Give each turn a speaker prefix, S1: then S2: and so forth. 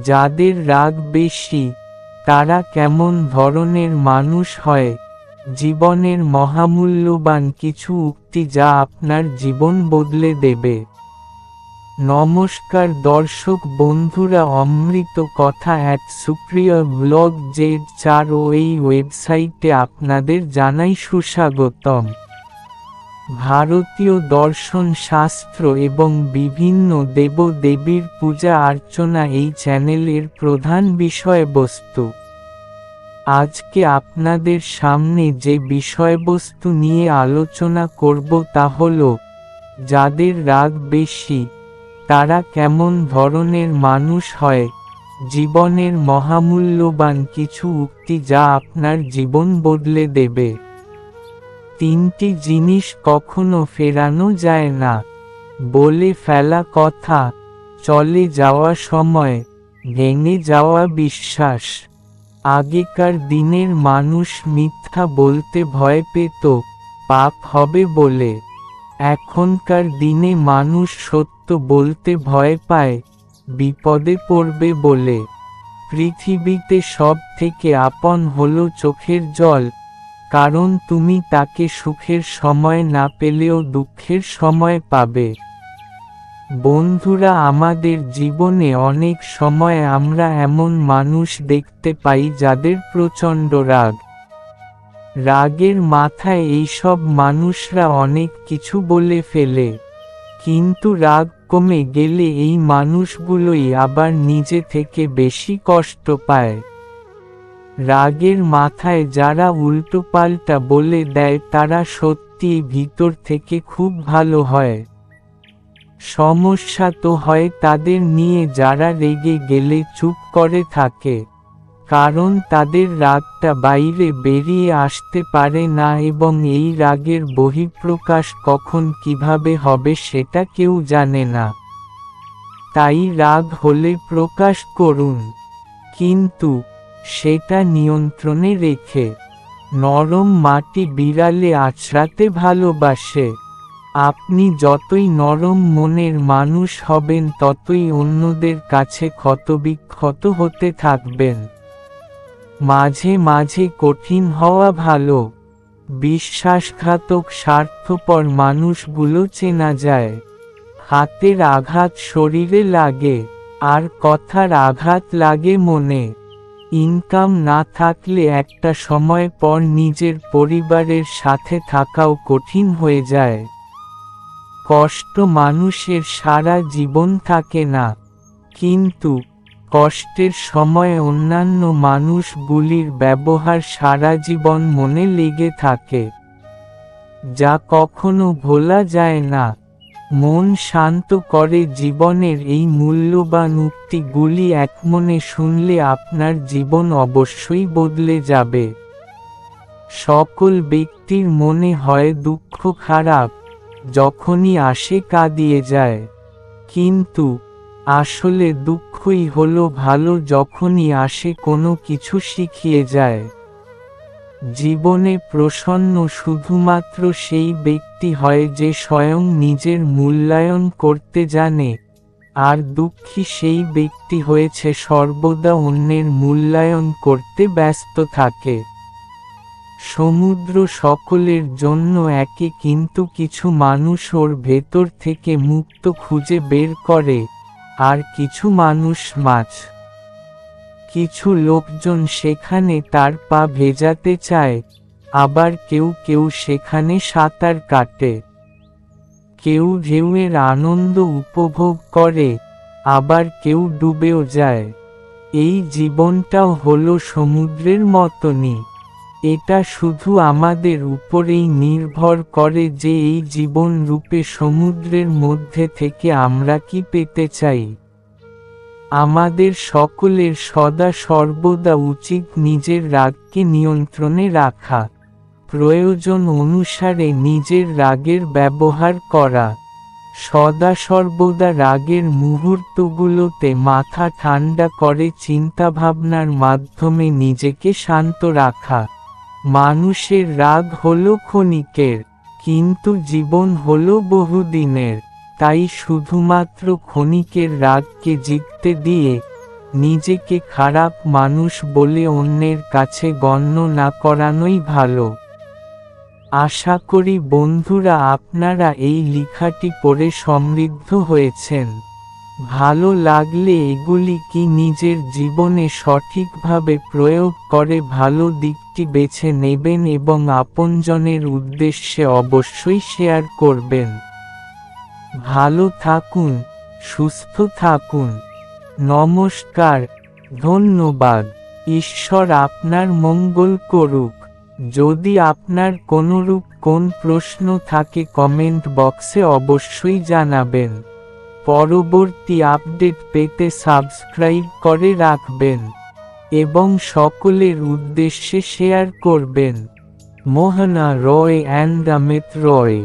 S1: যাদের রাগ বেশি, তারা কেমন ধরনের মানুষ হয়? জীবনের মহামূল্যবান কিছু উক্তি যা আপনার জীবন বদলে দেবে। নমস্কার দর্শক বন্ধুরা, অমৃত কথা এক সুপ্রিয় ব্লগ জেড চার ও এই ওয়েবসাইটে আপনাদের জানাই সুস্বাগতম। ভারতীয় দর্শন শাস্ত্র এবং বিভিন্ন দেবদেবীর পূজা অর্চনা এই চ্যানেলের প্রধান বিষয়বস্তু। আজকে আপনাদের সামনে যে বিষয়বস্তু নিয়ে আলোচনা করব তা হল, যাদের রাগ বেশি, তারা কেমন ধরনের মানুষ হয়, জীবনের মহামূল্যবান কিছু উক্তি যা আপনার জীবন বদলে দেবে। তিনটি জিনিস কখনো ফেরানো যায় না। বলে ফেলা কথা, চলে যাওয়া সময়, ভেঙে যাওয়া বিশ্বাস। আগেকার দিনের মানুষ মিথ্যা বলতে ভয় পেত, পাপ হবে বলে। এখনকার দিনে মানুষ সত্য বলতে ভয় পায়, বিপদে পড়বে বলে। পৃথিবীতে সব থেকে আপন হলো চোখের জল। কারণ তুমি তাকে সুখের সময় না পেলেও দুঃখের সময় পাবে। বন্ধুরা, আমাদের জীবনে অনেক সময় আমরা এমন মানুষ দেখতে পাই যাদের প্রচণ্ড রাগ। রাগের মাথায় এইসব মানুষরা অনেক কিছু বলে ফেলে। কিন্তু রাগ কমে গেলে এই মানুষগুলোই আবার নিজে থেকে বেশি কষ্ট পায়। রাগের মাথায় যারা উল্টোপাল্টা বলে দেয় তারা সত্যিই ভিতর থেকে খুব ভালো হয়। সমস্যা তো হয় তাদের নিয়ে যারা রেগে গেলে চুপ করে থাকে। কারণ তাদের রাগটা বাইরে বেরিয়ে আসতে পারে না এবং এই রাগের বহিঃপ্রকাশ কখন কীভাবে হবে সেটা কেউ জানে না। তাই রাগ হলে প্রকাশ করুন। কিন্তু সেটা নিয়ন্ত্রণে রেখে। নরম মাটি বিড়ালে আছড়াতে ভালোবাসে। আপনি যতই নরম মনের মানুষ হবেন, ততই অন্যদের কাছে ক্ষতবিক্ষত হতে থাকবেন। মাঝে মাঝে কঠিন হওয়া ভালো। বিশ্বাসঘাতক, স্বার্থপর মানুষগুলো চেনা যায়। হাতের আঘাত শরীরে লাগে, আর কথার আঘাত লাগে মনে। ইনকাম না থাকলে একটা সময় পর নিজের পরিবারের সাথে থাকাও কঠিন হয়ে যায়। কষ্ট মানুষের সারা জীবন থাকে না। কিন্তু কষ্টের সময় অন্যান্য মানুষগুলির ব্যবহার সারা জীবন মনে লেগে থাকে। যা কখনো ভোলা যায় না। মন শান্ত করে জীবনের এই মূল্যবান উক্তিগুলি একমনে শুনলে আপনার জীবন অবশ্যই বদলে যাবে। সকল ব্যক্তির মনে হয় দুঃখ খারাপ, যখনই আসে কাঁদিয়ে যায়। কিন্তু, আসলে দুঃখই হলো ভালো যখনই আসে কোনো কিছু শিখিয়ে যায়। জীবনে প্রসন্ন শুধুমাত্র সেই ব্যক্তি হয় যে স্বয়ং নিজের মূল্যায়ন করতে জানে। আর দুঃখী সেই ব্যক্তি হয়েছে সর্বদা অন্যের মূল্যায়ন করতে ব্যস্ত থাকে। সমুদ্র সকলের জন্য একে কিন্তু কিছু মানুষ ওর ভেতর থেকে মুক্ত খুঁজে বের করে। আর কিছু মানুষ মাছ। কিছু লোকজন সেখানে তার পা ভেজাতে চায়, আবার কেউ কেউ সেখানে সাঁতার কাটে। কেউ ঢেউয়ের আনন্দ উপভোগ করে, আবার কেউ ডুবেও যায়। এই জীবনটাও হলো সমুদ্রের মতনই। এটা শুধু আমাদের উপরেই নির্ভর করে যে এই জীবন রূপে সমুদ্রের মধ্যে থেকে আমরা কি পেতে চাই। আমাদের সকলের সদা সর্বদা উচিত নিজের রাগকে নিয়ন্ত্রণে রাখা। প্রয়োজন অনুসারে নিজের রাগের ব্যবহার করা। সদা সর্বদা রাগের মুহূর্তগুলোতে মাথা ঠান্ডা করে চিন্তাভাবনার মাধ্যমে নিজেকে শান্ত রাখা। মানুষের রাগ হলো ক্ষণিকের, কিন্তু জীবন হলো বহুদিনের। তাই শুধুমাত্র ক্ষণিকের রাগকে জিততে দিয়ে নিজেকে খারাপ মানুষ বলে অন্যের কাছে গণ্য না করানোই ভালো। আশা করি বন্ধুরা আপনারা এই লেখাটি পড়ে সমৃদ্ধ হয়েছেন। ভালো লাগলে এগুলি কি নিজের জীবনে সঠিকভাবে প্রয়োগ করে ভালো দিকটি বেছে নেবেন এবং আপনজনের উদ্দেশ্যে অবশ্যই শেয়ার করবেন? ভালো থাকুন, সুস্থ থাকুন। নমস্কার, ধন্যবাদ। ঈশ্বর আপনার মঙ্গল করুক। যদি আপনার কোনরূপ কোন প্রশ্ন থাকে কমেন্ট বক্সে অবশ্যই জানাবেন। পরবর্তী আপডেট পেতে সাবস্ক্রাইব করে রাখবেন এবং সকলের উদ্দেশ্যে শেয়ার করবেন। মোহনা রয় অ্যান্ড অমিত রয়।